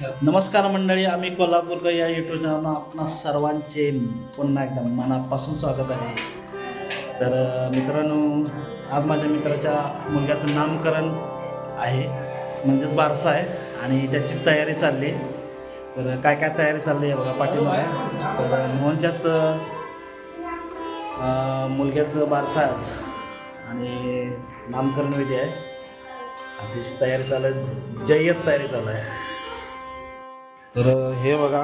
नमस्कार मंडळी आम्ही कोल्हापूरकर या युट्यूब चॅनल आपणा सर्वांचे पुन्हा एकदा मनापासून स्वागत आहे. तर मित्रांनो आज माझ्या मित्राच्या मुलग्याचं नामकरण आहे म्हणजेच बारसा आहे आणि त्याची तयारी चालली आहे. तर काय काय तयारी चालली आहे बघा पाठीमागे. तर मोहनच्याच मुलग्याचं बारसा आज आणि नामकरण विधी आहे. आधीच तयारी चालू आहे. जय्यत तयारी चालू आहे. तर हे बघा.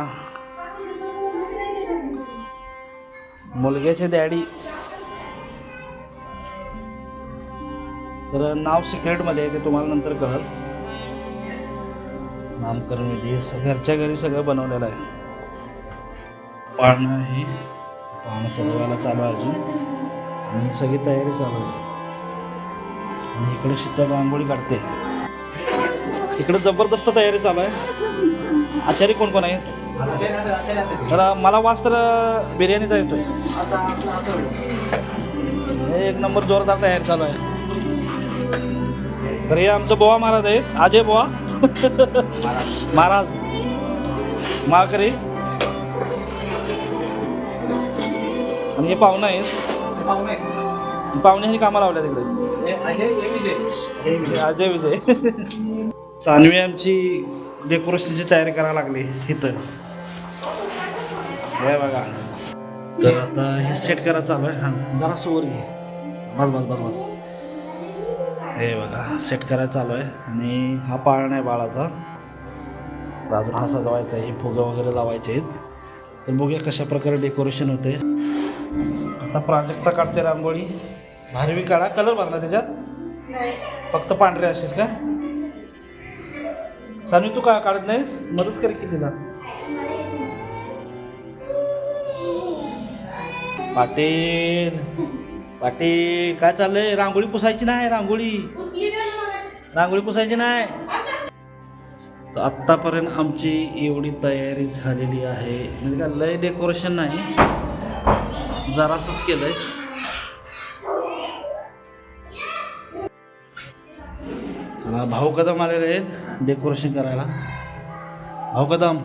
मुलग्याचे डॅडी तर नाव सिक्रेटमध्ये आहे ते तुम्हाला नंतर कळल. नामकरण विधी घरच्या घरी सगळं बनवलेलं आहे. पाळणं हे पाळणं सजवायला चालू आहे अजून. आणि सगळी तयारी चालू आहे. आणि इकडे शीतल रांगोळी काढते. इकडे जबरदस्त तयारी चालू आहे. आचारी कोण कोण आहे तर मला वास तर बिर्याणीचा येतोय. हे एक नंबर जोरदार तयार चालू आहे. तर हे आमचं बोवा महाराज आहेत. अजय बोवा. महाराज. माळकरी. आणि हे पाहुणं आहेत. पाहुणे हे कामाला लावल्या तिकडे अजय विजय. सानवी आमची डेकोरेशनची तयारी करायला लागली इथं. हे बघा. तर आता हे सेट करायचं चालू आहे. हां जरा सोवर घे. बस बस बस बस. हे बघा सेट करायचं चालू आहे. आणि हा पाळणा आहे बाळाचा. अजून हा सजवायचा आहे. फुगं वगैरे लावायचे आहेत. तर बघूया कशा प्रकारे डेकोरेशन होते आता प्राजक्ता काढते रांगोळी. भारवी काढा. कलर भरला त्याच्यात? फक्त पांढरे असेच का? सानवी तू का काढत नाहीस? मदत कर की तिला. पाटील पाटील काय चाललंय? रांगोळी पुसायची नाही रांगोळी. रांगोळी पुसायची नाही. तर आत्तापर्यंत आमची एवढी तयारी झालेली आहे. म्हणजे काय लय डेकोरेशन नाही. जरासंच केलंय. चला भाऊ कदम आलेले आहेत डेकोरेशन करायला. भाऊ कदम.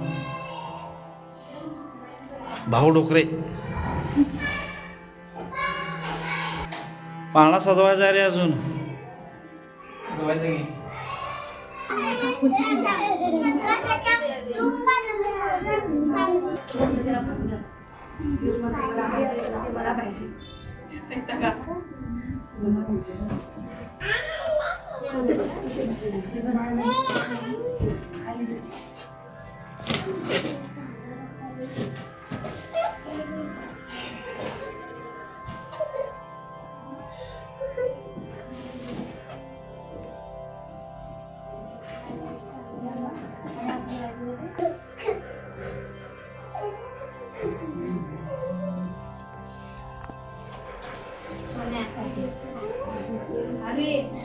भाऊ डोकरे पाळणा सजवायचा आहे रे अजून. Hadi bakalım.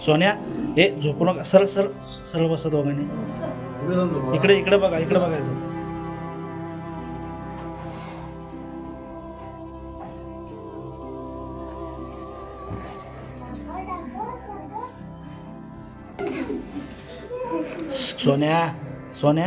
सोन्या हे झोपू नका. सरळ सरळ सरळ बसा दोघांनी. इकडे इकडे बघा इकडे बघायचं सोन्या सोन्या.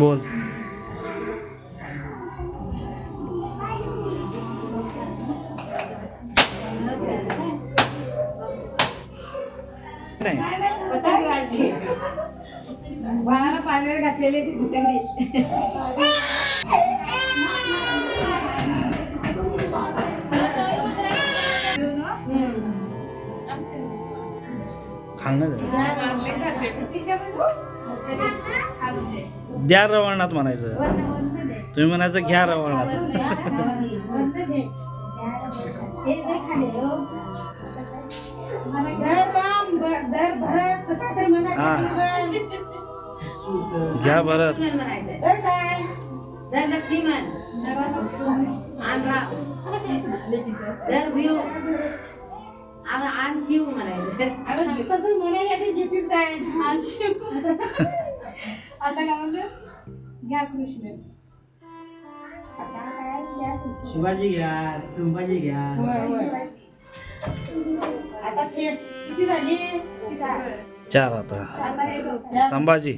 बोल. नाही. बाळाला पाण्यात घातलेले ती खाल ना द्या रवणात म्हणायचं. तुम्ही म्हणायचं घ्या रवणात हा. घ्या भरत. जर लक्ष्मण आण शिव म्हणायचं. आता काय म्हणलं घ्या कृष्ण. शिवाजी घ्या संभाजी घ्या. आता खेळ. किती झाली? चार आता. संभाजी.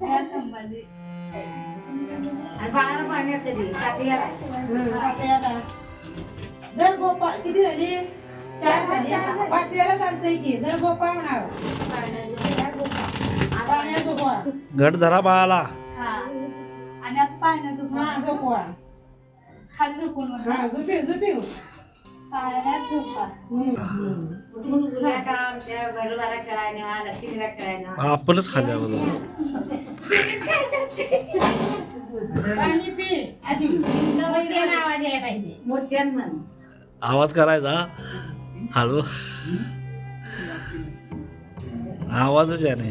चार. संभाजी. आणि बाळाला पाण्यात तरी सातवीला दर गोपाळ किती झाली? चार झाली. पाचव्याला चालतंय की दर गोपाळ नाव झोपवा घट धरा बाळाला. हा. आणि आता हा झोपवा खाली झोपून हा झोपा बरोबर आपणच खाली अगोदर पाणी पी. आधी. मोठ्यानं आवाज करायचा. हळू आवाजच याने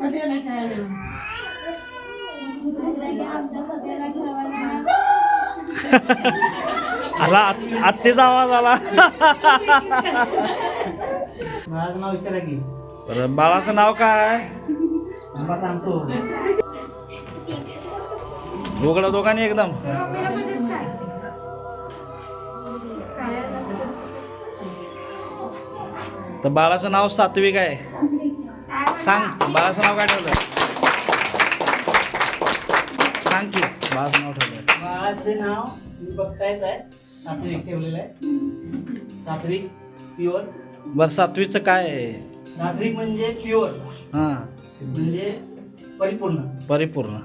खेळायला. आला आत- आत्तेचा आवाज आला. माझं नाव विचारा की. बरं बाळाचं नाव काय? आंबा सांगतो. उघडा दोघांनी एकदम. तर बाळाचं नाव सात्विक आहे. सांग बाळाचं नाव काय ठेवलं? सांग की. बाळाचं नाव ठेवलं बाळाचे नाव मी बघतायच आहे. सात्विक ठेवलेलं आहे. सात्विक प्युअर बरं सातवीचं काय? आहे सात्विक म्हणजे प्युअर हां. म्हणजे परिपूर्ण. परिपूर्ण.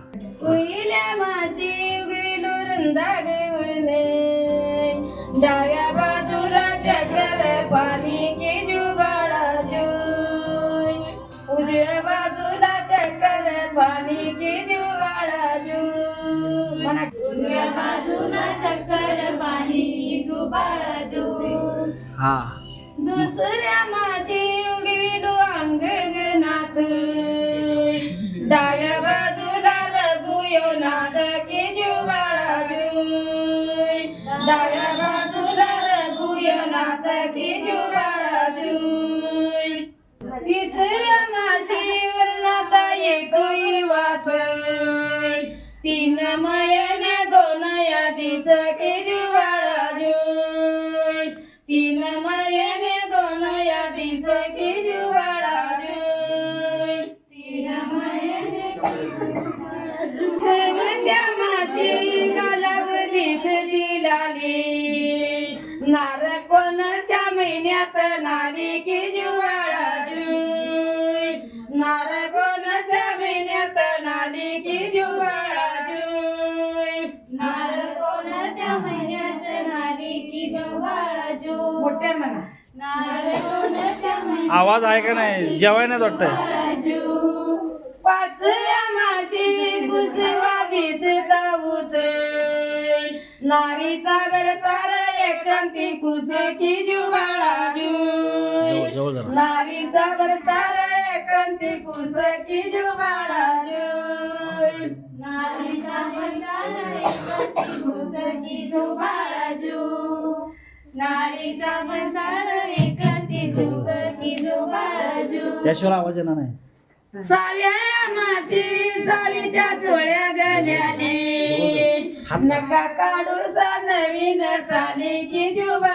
माझी डाव्या बाजूला चक्कर पाणी की पाणी की जुबाडा जुई म्हणा उजव्या बाजूला चक्कर पाणी की जुबाडा जुई हां. दुसऱ्या माझी उगविलो अंगणात डाव्या बाजूला रघुयो नाद की जुबाळा जुई डाव्या बाजूला रघुयो नाद की जुबाळा जुई तिसऱ्या माझी येतोय वास तीन मयन दोन या दिवसा की जुबाळा जुई तीन मयन दोन या दिवसा की जुबाळा जुई तीन मयन चौथ्या माशी कालावधीत ती लाली. नार कोणाच्या महिन्यात नारी की आवाज आहे का नाही? जेवाय नाही वाटतंय कुसवादीच ताऊत नारीचा गरतार एकांती कुस की जुवाळा जुई जवळ जवळ जरा. नारीचा गरतार एकांती कुस की जुवाळा जुई नारीचा गरतार एकांती कुस की जुवाळा जुई नारीचा गरतार एकांती कुस की जुवाळा त्याशिवाय आवाज येणार नाही. साव्या माशी सावीच्या चोळ्या गल्याने हात नका काढू सा नवीन चाली की दूर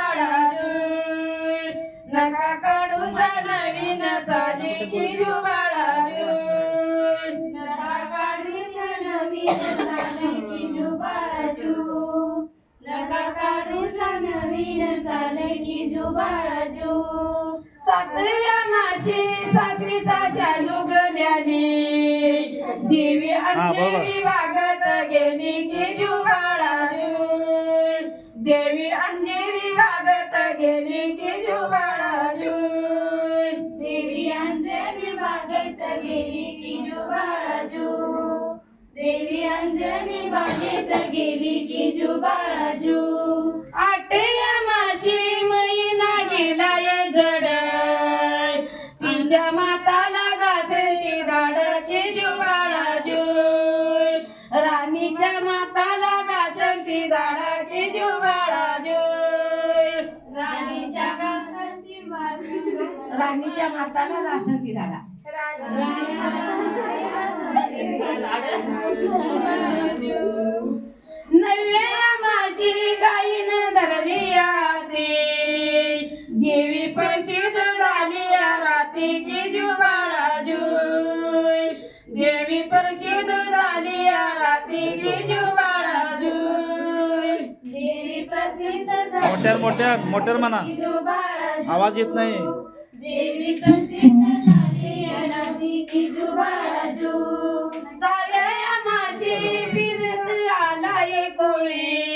नका काढू सा नवीन चाली की दूर नका काढूसा नवीन चाले की नवीन चाले की जुबाळाजू सातव्या माशी साखरीचा चालू गल्याने देवी. अंधेरी वागत गेली की जुबाडा दूर देवी अंधेरी वागत गेली की जुबाडा दूर देवी अंजनी बागेत गेली की जुबाळाजू देवी अंजनी बागेत गेली की जुबाळाजू आठव्या माशी महिना गेलाय जड. तिच्या माताला घासती राड की जुबाळा जुय राणीच्या माताला दाड की जुबाळा जुय राणीच्या गासाची बाजू राणीच्या माताला घासती दाडा नव्या मोठ्या मोठ्यान म्हणा. आवाज येत नाही. देवी फिरत आलाय कोळी.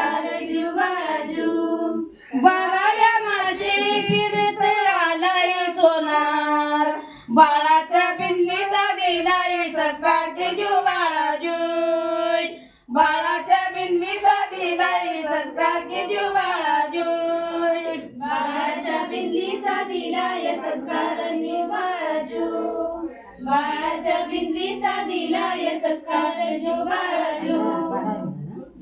या संस्कार जुबाळाजू बाराव्या माशी फिरत आलाय सोनार. बाळाच्या बिंदीचा दिलाय संस्कार की जुबाळा जुय बाळाच्या बिंदीचा दिलाय संस्कार की जुबाळा जुय बाळाच्या बिंदीचा दिला या संस्कार जुबाळाजू बाळाच्या बिंदीचा दिला या संस्कार जुबाळाजू हम्म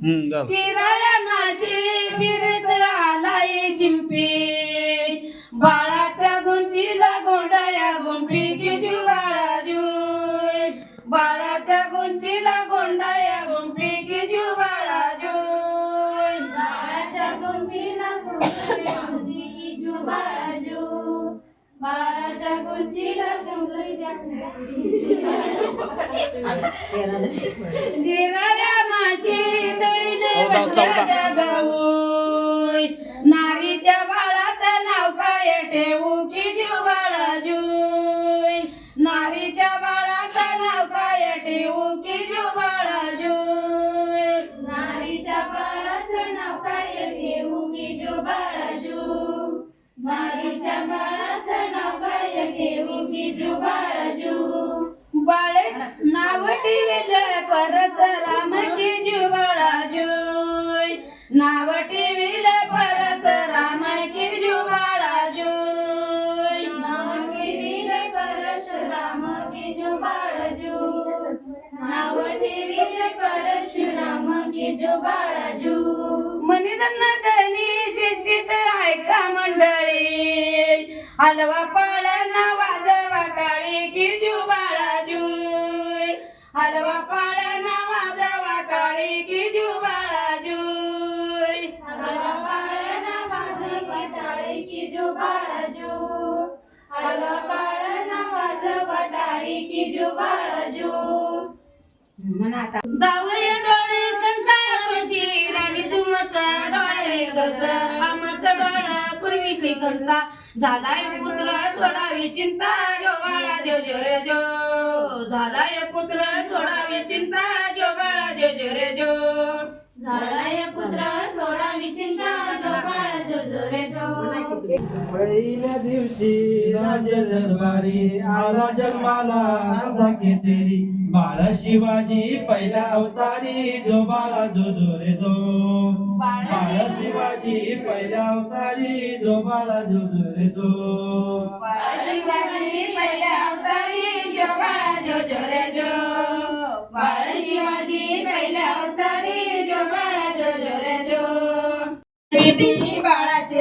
तिराव्या माशी फिरत आलाय चिंपी. बाळाच्या गुंजीला गोंडाया गुंफी की जुबाळा जुय बाळाच्या गुंजीला गोंडाया गुंफी की जुबाळा जुय बाळाच्या गुंजीला गुंजी की जुबाळाजू बाळाच्या गुंजीला तेराव्या माशी चौदा, चौदा. नारीच्या बाळाचं नाव काय ठेवू की जुय नारीच्या बाळाचं नाव काय ठेवू की जुय नारीच्या बाळाचं नाव काय ठेवू की नारीच्या बाळाचं नाव काय ठेवू की बाळ नाव ठेवेल परत राम की नाव ठेवेल परत राम की जुबाळा जुय नाव ठेवील परशुराम की जुबाळाजू नाव ठेवील परशुराम की जुबाळाजू मनिधन धनी शिस्तीत ऐका मंडळी. हलवा वाज वाटाळी की जुबाळा की जुबाळाजू हलवा पाळणा वाज वटाळी की जुबाळाजू दावय डोळे कंसापशी राणी तुमचा डोळे गस आमचं डोळ पूर्वीची कंसा झालाय पुत्र सोडावी चिंता जो बाळा जो जो रे जो. झालाय पुत्र सोडावी चिंता जो बाळा जो जो रे जो. झाडाय पहिल्या दिवशी राज दरबारी आला जन्माला असा केतेरी. बाळ शिवाजी पहिला अवतारी जो बाळा जो जो रे जो. बाळ शिवाजी पहिला अवतारी जो बाळा जो जो. रे जो शिवाजी पहिल्या अवतारी जो बाळा जो जो रे जो. बाळ शिवाजी पहिल्या अवतारी जो बाळा जो जो. रे जो बाळाची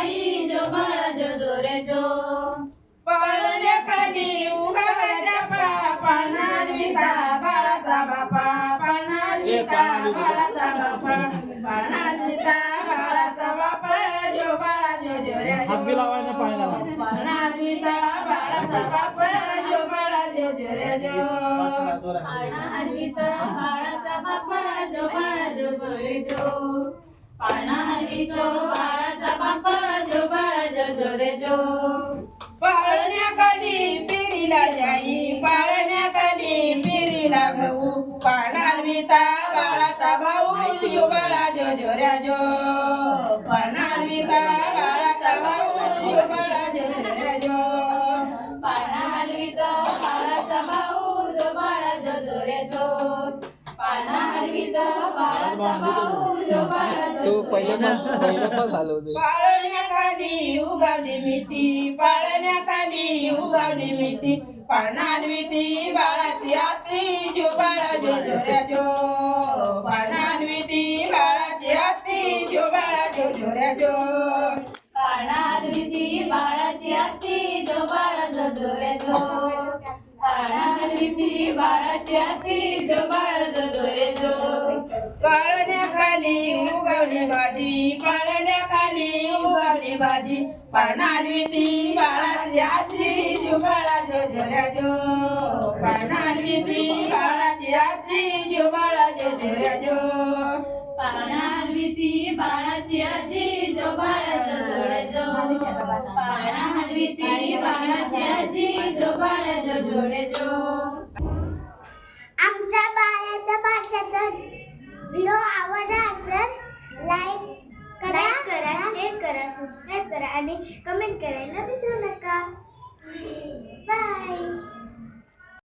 जो रे जो. पाळण्याखाली पिरीला जाई? तो जो पहिले पण. पहिले पण झालं होते. पाळण्याखाली उगावली मिती पाळण्याखाली उगावली मिती. पाळणार मिती बाळाची आती जो बाळा जो जो रे जो. पाळणार मिती बाळाची आती जो बाळा जो जो रे जो. पाळणा हलवीती बाळाची आती जो बाळ जो जो रे जो. बाळाची आती जो बाळ जो जो रे जो. पाळण्याखाली उगवली भाजी पाळण्याखाली उगवली भाजी. पाळणार विधी बाळाची आजी जो बाळा जो जो रे जो पाळणार विधी बाळाची आजी जो बाळा जो जो रे जो पाळणा हलवीती बाळाची आजी जो बाळ जो जो रे जो पाळणा हलवीती बाळाची आजी जो बाळ जो जो रे जो आमच्या बाळाच्या पाठशाचा व्हिडिओ आवडला असेल लाईक करा करा शेअर करा सबस्क्राईब करा आणि कमेंट करायला विसरू नका. बाय